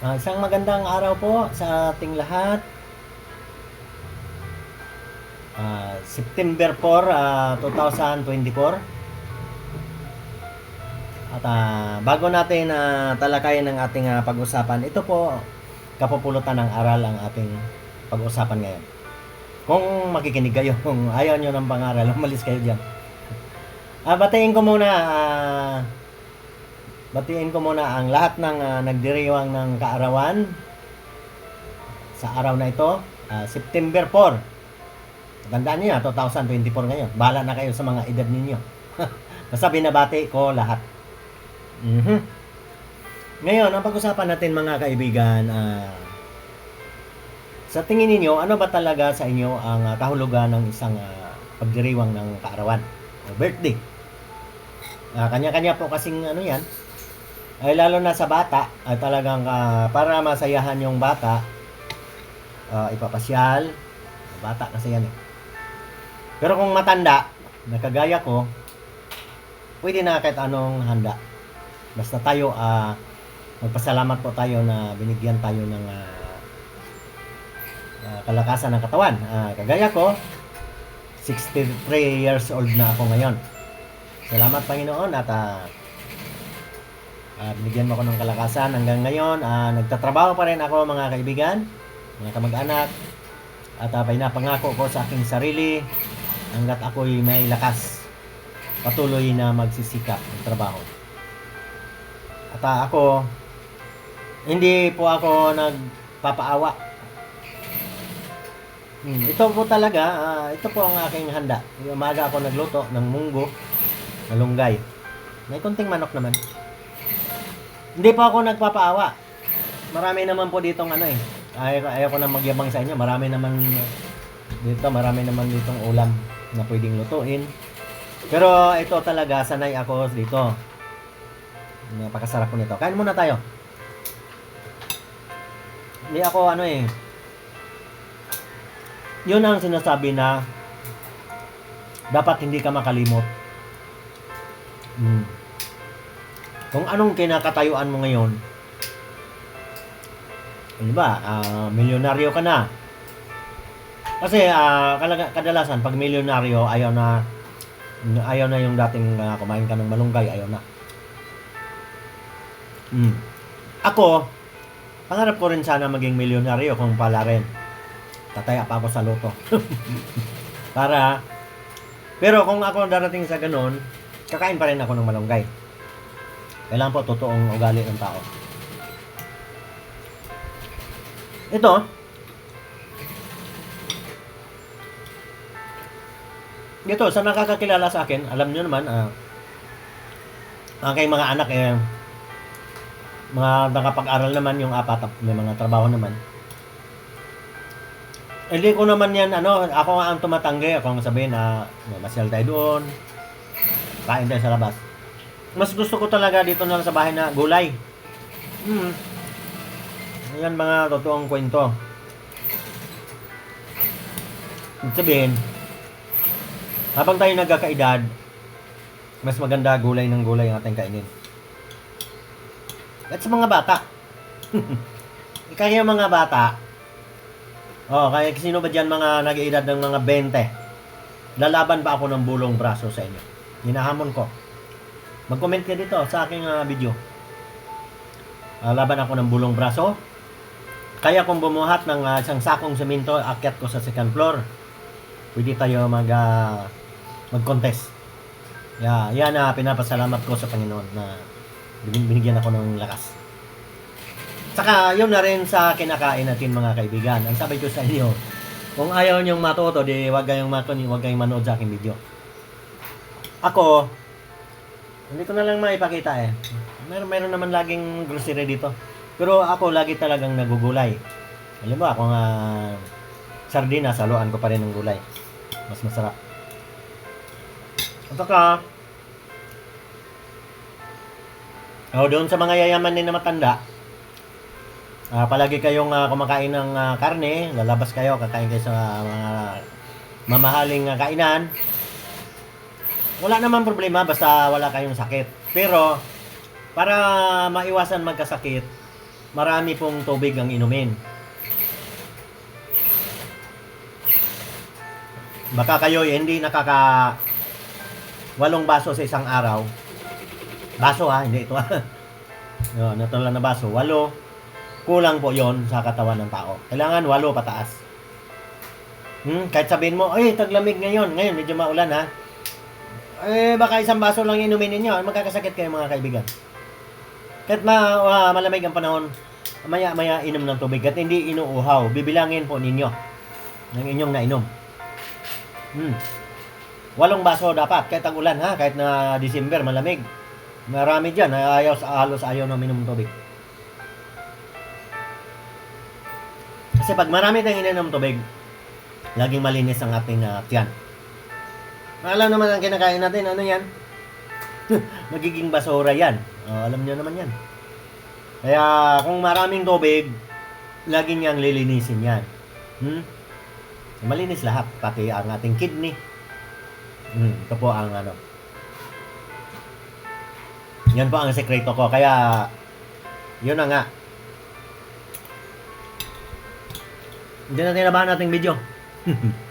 Ah, isang magandang araw po sa ating lahat. Ah, September 4, ah, 2024. At ah, bago natin na talakayin ang ating ah, pag-usapan, ito po kapupulutan ng aral ang ating pag-usapan ngayon. Kung makikinig kayo, kung ayaw nyo ng pangaral, umalis kayo dyan. Ah, batiin ko muna ah, Batiin ko muna ang lahat ng ah, nagdiriwang ng kaarawan sa araw na ito, ah, September 4. Tandaan niyo, 2024 ngayon. Bahala na kayo sa mga edad ninyo. Basta binabati ko lahat. Mhm. Ngayon, ang pag-usapan natin mga kaibigan, ah, sa tingin ninyo, ano ba talaga sa inyo ang ah, kahulugan ng isang ah, pagdiriwang ng kaarawan birthday? Ah, kanya-kanya po kasing ano yan, ay lalo na sa bata ay talagang ah, para masayahan yung bata ah, ipapasyal. Bata kasi yan eh. Pero kung matanda nakagaya ko pwede na kahit anong handa. Basta tayo ah, magpasalamat po tayo na binigyan tayo ng ah, ah, kalakasan ng katawan. Ah, kagaya ko 63 years old na ako ngayon. Salamat Panginoon at ah, Ah, binigyan mo ako ng kalakasan hanggang ngayon. ah, nagtatrabaho pa rin ako mga kaibigan, mga kamag-anak. At uh, pinapangako ko sa aking sarili hanggat ako'y may lakas. Patuloy na magsisikap ng trabaho. At ah, ako, hindi po ako nagpapaawa. Hmm, ito po talaga, ah, ito po ang aking handa. Umaga ako nagluto ng munggo, malunggay. May kunting manok naman. Hindi pa ako nagpapaawa. Marami naman po ditong ano eh. Ayaw, ayaw ko na magyabang sa inyo. Marami naman dito, marami naman ditong ulam na pwedeng lutuin. Pero ito talaga, sanay ako dito. Napakasarap po nito. Kain muna tayo. Hindi ako ano eh. Yun ang sinasabi na dapat hindi ka makalimot. Hmm kung anong kinakatayuan mo ngayon, di ba, ah, milyonaryo ka na. Kasi kalaga- kadalasan pag milyonaryo, ayaw na ayaw na yung dating ah, kumain ka ng malunggay, ayaw na. Hmm. Ako, pangarap ko rin sana maging milyonaryo kung pala rin. Tataya pa ako sa loto. Para, pero kung ako darating sa ganun, kakain pa rin ako ng malunggay. Kailangan po totoong ugali ng tao. Ito, dito, sa nakakakilala sa akin, alam nyo naman, ah, ang aking mga anak, eh, mga nakapag-aral naman yung apat, may mga trabaho naman. Hindi ko naman yan, ano, ako nga ang tumatanggi, ako ang sabihin na masyal tayo doon, kain tayo sa labas mas gusto ko talaga dito na sa bahay na gulay. Hmm. Ayan mga totoong kwento. Ibig sabihin, habang tayo nagkakaedad, mas maganda gulay ng gulay ang ating kainin. At sa mga bata. kaya mga bata, oh, kaya sino ba dyan mga nag-edad ng mga 20? Lalaban ba ako ng bulong braso sa inyo? Hinahamon ko. Mag-comment ka dito sa aking uh, video. Uh, laban ako ng bulong braso. Kaya kung bumuhat ng uh, isang sakong semento, akyat ko sa second floor. Pwede tayo mag uh, mag-contest. Yeah, yan na uh, pinapasalamat ko sa Panginoon na binigyan ako ng lakas. Saka yun na rin sa kinakain natin mga kaibigan. Ang sabi ko sa inyo, kung ayaw niyong matuto, di wag kayong makuni, wag kayong manood sa aking video. Ako, hindi ko na lang maipakita eh. Meron, meron naman laging grocery dito. Pero ako lagi talagang nagugulay. Alam mo, ako nga sardinas, haluan ko pa rin ng gulay. Mas masarap. At saka, oh, doon sa mga yayaman din na matanda, ah, palagi kayong ah, kumakain ng ah, karne, lalabas kayo, kakain kayo sa mga mamahaling ah, kainan, wala naman problema basta wala kayong sakit. Pero para maiwasan magkasakit, marami pong tubig ang inumin. Baka kayo hindi nakaka walong baso sa isang araw. Baso ha, hindi ito ha. no, natural na baso. Walo. Kulang po yon sa katawan ng tao. Kailangan walo pataas. Hmm, kahit sabihin mo, ay, taglamig ngayon. Ngayon, medyo maulan ha. Eh, baka isang baso lang inumin ninyo. Magkakasakit kayo mga kaibigan. Kahit ma ah, malamig ang panahon, maya-maya inom ng tubig at hindi inuuhaw. Bibilangin po ninyo ng inyong nainom. Hmm. Walong baso dapat, kahit ang ulan ha, kahit na December, malamig. Marami dyan, ayaw, halos ayaw na minom ng tubig. Kasi pag marami tayong ininom tubig, laging malinis ang ating uh, tiyan. Alam naman ang kinakain natin, ano yan? Magiging basura yan. Oh, alam nyo naman yan. Kaya kung maraming tubig, lagi niyang lilinisin yan. Hmm? Malinis lahat, pati ang ating kidney. Hmm, ito po ang ano. Yan po ang sekreto ko. Kaya, yun na nga. Hindi natin nabahan nating video.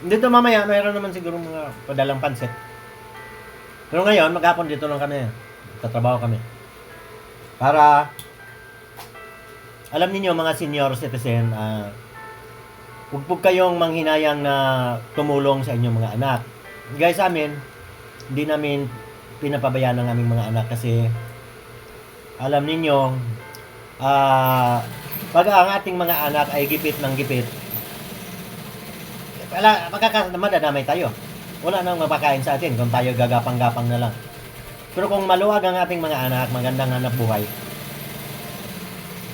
dito mamaya, mayroon naman siguro mga padalang pansit. Pero ngayon, maghapon dito lang kami. Tatrabaho kami. Para, alam niyo mga senior citizen, ah, huwag kayong manghinayang na tumulong sa inyong mga anak. Guys, amin, hindi namin pinapabayaan ng aming mga anak kasi alam ninyo, ah, pag ang ating mga anak ay gipit ng gipit, wala, magkakamadadamay tayo. Wala nang mapakain sa atin kung tayo gagapang-gapang na lang. Pero kung maluwag ang ating mga anak, magandang hanap buhay,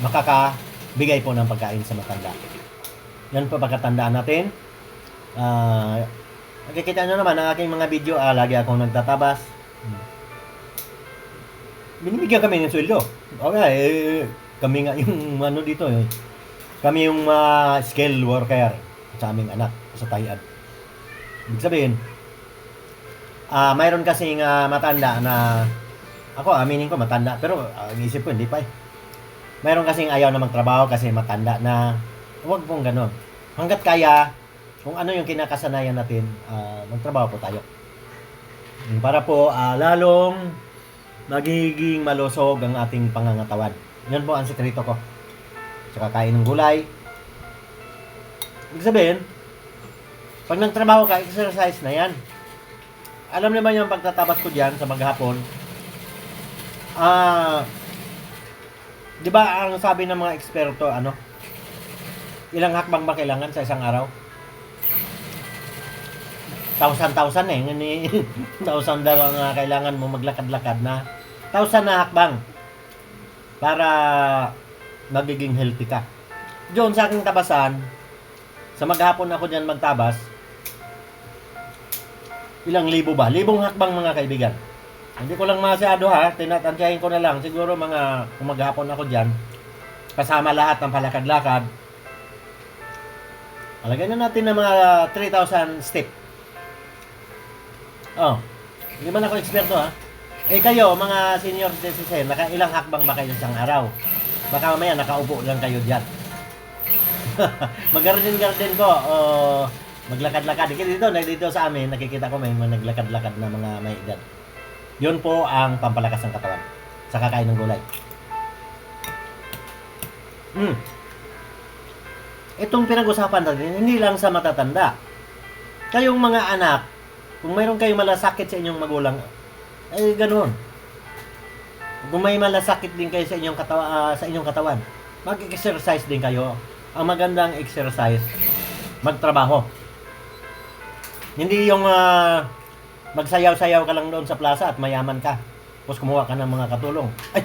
makakabigay po ng pagkain sa matanda. Yan po pagkatandaan natin. Ah, nakikita nyo naman ang aking mga video, ah, lagi akong nagtatabas. Binibigyan kami ng sweldo. Okay, eh, kami nga yung ano dito eh. Kami yung uh, skill worker sa aming anak sa Tayad. Ibig sabihin, ah mayroon kasing ah, matanda na ako aminin ko matanda pero ah, ang isip ko hindi pa eh. Mayroon kasing ayaw na magtrabaho kasi matanda na huwag pong ganun. Hanggat kaya, kung ano yung kinakasanayan natin, ah, magtrabaho po tayo. Para po ah, lalong magiging malusog ang ating pangangatawan. Yan po ang sekreto ko. Tsaka kain ng gulay. Ibig sabihin, pag nagtrabaho ka, exercise na yan. Alam naman yung pagtatabas ko diyan sa maghapon. Ah, 'di ba ang sabi ng mga eksperto ano? Ilang hakbang ba kailangan sa isang araw? Thousand-thousand eh. Ngani, thousand daw ang ah, kailangan mo maglakad-lakad na. Thousand na hakbang. Para magiging healthy ka. Doon sa aking tabasan, sa maghapon ako diyan magtabas, ilang libo ba? Libong hakbang mga kaibigan. Hindi ko lang masyado ha, tinatansyahin ko na lang. Siguro mga kung maghapon ako diyan, kasama lahat ng palakad-lakad. Alagay na natin ng mga 3,000 step. Oh, hindi man ako eksperto ha. Eh kayo, mga senior citizen, naka ilang hakbang ba kayo isang araw? Baka mamaya nakaupo lang kayo diyan. Mag-garden-garden ko. Oh, maglakad-lakad. Dito, dito, dito sa amin, nakikita ko may mga naglakad-lakad na mga may edad. Yun po ang pampalakas ng katawan. Sa kakain ng gulay. Hmm. Itong pinag-usapan natin, hindi lang sa matatanda. Kayong mga anak, kung mayroon kayong malasakit sa inyong magulang, ay ganoon. Kung may malasakit din kayo sa inyong katawan, sa inyong katawan, mag-exercise din kayo. Ang magandang exercise, magtrabaho. Hindi yung ah, magsayaw-sayaw ka lang doon sa plaza at mayaman ka. Tapos kumuha ka ng mga katulong. Ay!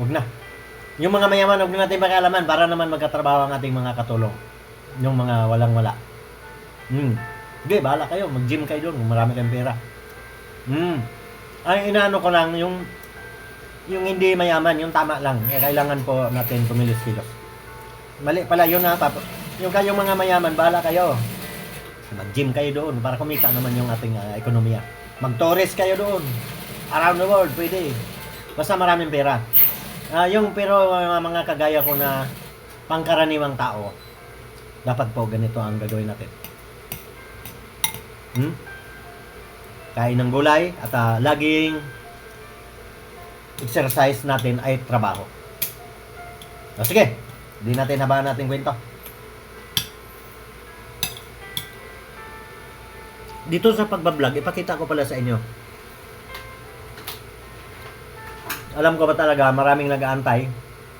Huwag na. Yung mga mayaman, huwag na natin pakialaman para naman magkatrabaho ang ating mga katulong. Yung mga walang-wala. Hmm. Sige, bahala kayo. Mag-gym kayo doon kung marami kayong pera. Hmm. Ay, inaano ko lang, yung yung hindi mayaman, yung tama lang. Eh, kailangan po natin kumilos-kilos. Mali pala yun ha, papa. Yung kayong mga mayaman, bahala kayo. Mag-gym kayo doon para kumita naman yung ating ah, ekonomiya. Mag-tourist kayo doon. Around the world, pwede. Basta maraming pera. Ah, yung pero uh, mga kagaya ko na pangkaraniwang tao, dapat po ganito ang gagawin natin. Hmm? Kain ng gulay at ah, laging exercise natin ay trabaho. O sige, hindi natin habahan natin kwento. Dito sa pagbablog, ipakita ko pala sa inyo. Alam ko ba talaga, maraming nag-aantay.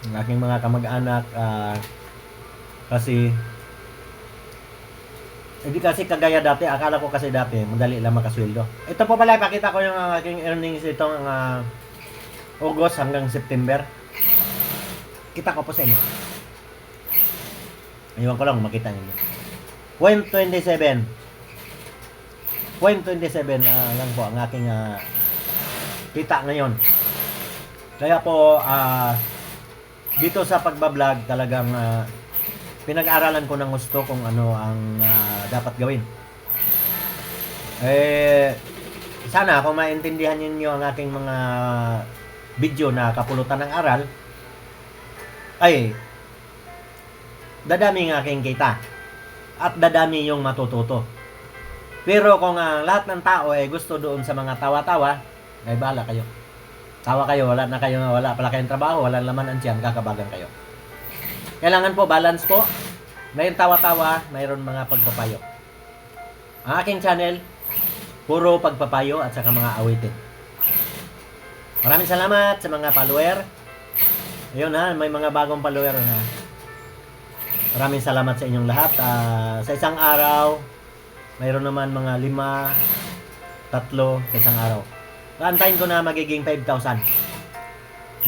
Ang aking mga kamag-anak, ah, kasi hindi kasi kagaya dati, akala ko kasi dati, madali lang makasweldo. Ito po pala, ipakita ko yung ah, aking earnings itong ah, August hanggang September. Kita ko po sa inyo. Aywan ko lang makita niyo. 0.27. 0.27 ah, lang po ang aking ah, kita ngayon. Kaya po, ah, dito sa pagbablog talagang ah, pinag-aralan ko ng gusto kung ano ang ah, dapat gawin. Eh, sana kung maintindihan ninyo ang aking mga video na kapulutan ng aral, ay dadami ang aking kita at dadami yung matututo. Pero kung ang lahat ng tao ay gusto doon sa mga tawa-tawa, ay bahala kayo. Tawa kayo, wala na kayo, wala pala kayong trabaho, wala laman ang tiyan, kakabagan kayo. Kailangan po balance po. Mayroon tawa-tawa, mayroon mga pagpapayo. Ang aking channel, puro pagpapayo at saka mga awitin. Maraming salamat sa mga follower. Ayun ha, may mga bagong follower na. Maraming salamat sa inyong lahat. Ah, sa isang araw, mayroon naman mga lima, tatlo sa isang araw. Antayin ko na magiging 5,000.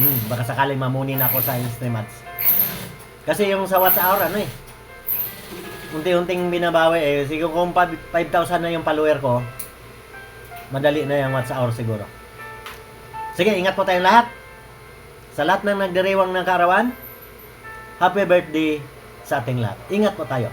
Hmm, baka sakaling mamunin ako sa Instagram ads. Kasi yung sa WhatsApp ano eh. Unti-unting binabawi eh. Siguro kung pa- 5,000 na yung follower ko, madali na yung WhatsApp siguro. Sige, ingat po tayong lahat. Sa lahat ng nagdiriwang ng kaarawan, happy birthday sa ating lahat. Ingat po tayo.